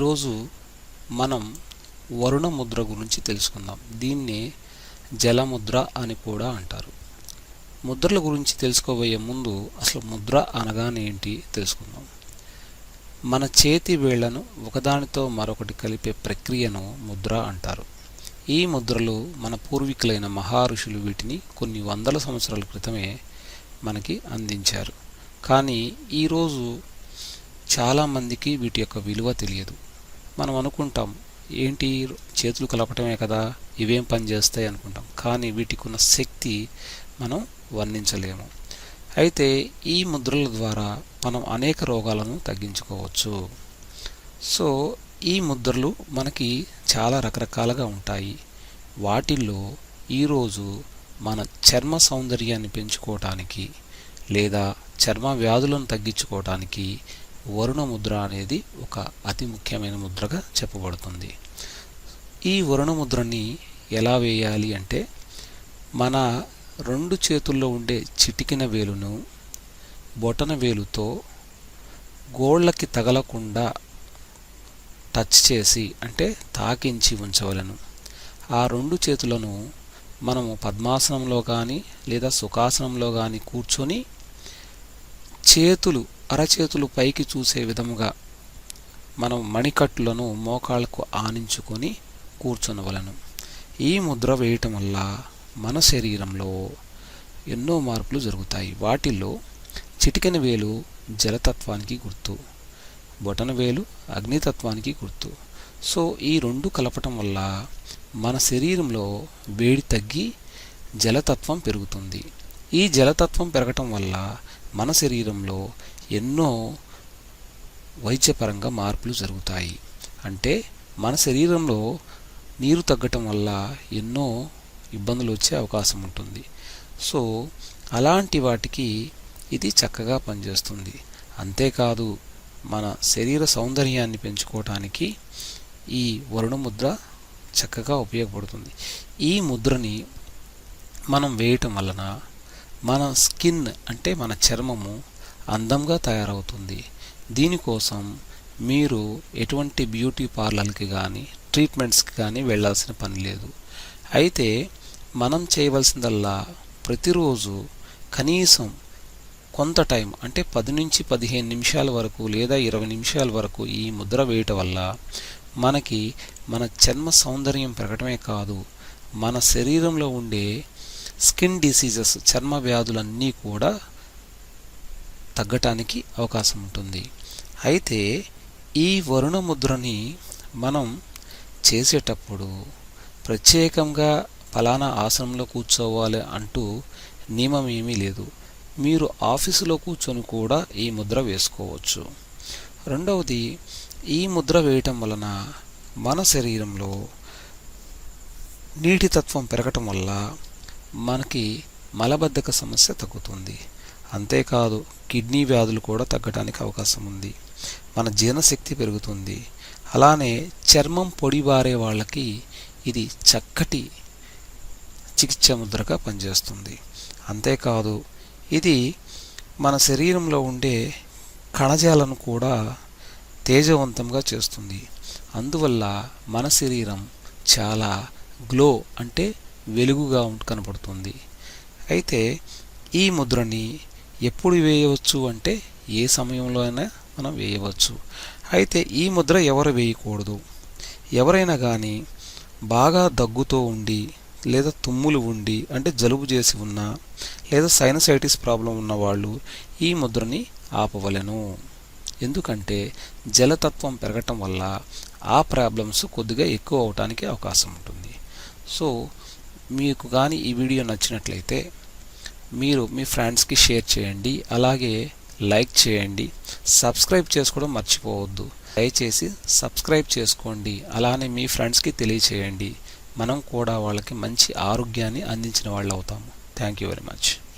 ఈరోజు మనం వరుణ ముద్ర గురించి తెలుసుకుందాం. దీన్ని జలముద్ర అని కూడా అంటారు. ముద్రల గురించి తెలుసుకోబోయే ముందు అసలు ముద్ర అనగానే ఏంటి తెలుసుకుందాం. మన చేతి వేళ్ళను ఒకదానితో మరొకటి కలిపే ప్రక్రియను ముద్ర అంటారు. ఈ ముద్రలు మన పూర్వీకులైన మహారుషులు వీటిని కొన్ని వందల సంవత్సరాల క్రితమే మనకి అందించారు. కానీ ఈరోజు చాలామందికి వీటి యొక్క విలువ తెలియదు. మనం అనుకుంటాం ఏంటి చేతులు కలపటమే కదా ఇవేం పని చేస్తాయి అనుకుంటాం. కానీ వీటికి ఉన్న శక్తి మనం వర్ణించలేము. అయితే ఈ ముద్రల ద్వారా మనం అనేక రోగాలను తగ్గించుకోవచ్చు. సో ఈ ముద్రలు మనకి చాలా రకరకాలుగా ఉంటాయి. వాటిల్లో ఈరోజు మన చర్మ సౌందర్యాన్ని పెంచుకోవటానికి లేదా చర్మ వ్యాధులను తగ్గించుకోవటానికి వరుణ ముద్ర అనేది ఒక అతి ముఖ్యమైన ముద్రగా చెప్పబడుతుంది. ఈ వరుణ ముద్రని ఎలా వేయాలి అంటే మన రెండు చేతుల్లో ఉండే చిటికిన వేలును బొటన వేలుతో గోళ్ళకి తగలకుండా టచ్ చేసి అంటే తాకించి ఉంచవలను. ఆ రెండు చేతులను మనము పద్మాసనంలో కానీ లేదా సుఖాసనంలో కానీ కూర్చొని చేతులు అరచేతులు పైకి చూసే విధముగా మనం మణికట్టులను మోకాళ్ళకు ఆనించుకొని కూర్చొనవలను. ఈ ముద్ర వేయటం వల్ల మన శరీరంలో ఎన్నో మార్పులు జరుగుతాయి. వాటిల్లో చిటికెన వేలు జలతత్వానికి గుర్తు బొటన వేలు అగ్నితత్వానికి గుర్తు. సో ఈ రెండు కలపటం వల్ల మన శరీరంలో వేడి తగ్గి జలతత్వం పెరుగుతుంది. ఈ జలతత్వం పెరగటం వల్ల మన శరీరంలో ఎన్నో వైద్యపరంగా మార్పులు జరుగుతాయి. అంటే మన శరీరంలో నీరు తగ్గటం వల్ల ఎన్నో ఇబ్బందులు వచ్చే అవకాశం ఉంటుంది. సో అలాంటి వాటికి ఇది చక్కగా పనిచేస్తుంది. అంతేకాదు మన శరీర సౌందర్యాన్ని పెంచుకోవటానికి ఈ వరుణ ముద్ర చక్కగా ఉపయోగపడుతుంది. ఈ ముద్రని మనం వేయటం వలన మన స్కిన్ అంటే మన చర్మము అందంగా తయారవుతుంది. దీనికోసం మీరు ఎటువంటి బ్యూటీ పార్లర్కి కానీ ట్రీట్మెంట్స్కి కానీ వెళ్ళాల్సిన పని లేదు. అయితే మనం చేయవలసిందల్లా ప్రతిరోజు కనీసం కొంత టైం అంటే పది నుంచి పదిహేను నిమిషాల వరకు లేదా ఇరవై నిమిషాల వరకు ఈ ముద్ర వేయటం వల్ల మనకి మన చర్మ సౌందర్యం పెరగటమే కాదు మన శరీరంలో ఉండే స్కిన్ డిసీజెస్ చర్మ వ్యాధులన్నీ కూడా తగ్గటానికి అవకాశం ఉంటుంది. అయితే ఈ వరుణ ముద్రని మనం చేసేటప్పుడు ప్రత్యేకంగా ఫలానా ఆసనంలో కూర్చోవాలి అంటూ నియమం ఏమీ లేదు. మీరు ఆఫీసులో కూర్చొని కూడా ఈ ముద్ర వేసుకోవచ్చు. రెండవది ఈ ముద్ర వేయటం వలన మన శరీరంలో నీటి తత్వం పెరగటం వల్ల మనకి మలబద్ధక సమస్య తగ్గుతుంది. అంతేకాదు కిడ్నీ వ్యాధులు కూడా తగ్గడానికి అవకాశం ఉంది. మన జీర్ణశక్తి పెరుగుతుంది. అలానే చర్మం పొడిబారే వాళ్ళకి ఇది చక్కటి చికిత్స ముద్రగా పనిచేస్తుంది. అంతేకాదు ఇది మన శరీరంలో ఉండే కణజాలను కూడా తేజవంతంగా చేస్తుంది. అందువల్ల మన శరీరం చాలా గ్లో అంటే వెలుగుగా కనపడుతుంది. అయితే ఈ ముద్రని ఎప్పుడు వేయవచ్చు అంటే ఏ సమయంలో అయినా మనం వేయవచ్చు. అయితే ఈ ముద్ర ఎవరు వేయకూడదు? ఎవరైనా కానీ బాగా దగ్గుతో ఉండి లేదా తుమ్ములు ఉండి అంటే జలుబు చేసి ఉన్న లేదా సైనసైటిస్ ప్రాబ్లం ఉన్న వాళ్ళు ఈ ముద్రని ఆపవలెను. ఎందుకంటే జలతత్వం పెరగటం వల్ల ఆ ప్రాబ్లమ్స్ కొద్దిగా ఎక్కువ అవటానికి అవకాశం ఉంటుంది. సో మీకు కానీ ఈ వీడియో నచ్చినట్లయితే మీరు మీ ఫ్రెండ్స్కి షేర్ చేయండి. అలాగే లైక్ చేయండి. సబ్స్క్రైబ్ చేసుకోవడం మర్చిపోవద్దు. దయచేసి సబ్స్క్రైబ్ చేసుకోండి. అలానే మీ ఫ్రెండ్స్కి తెలియచేయండి. మనం కూడా వాళ్ళకి మంచి ఆరోగ్యాన్ని అందించిన వాళ్ళు అవుతాము థ్యాంక్ యూ వెరీ మచ్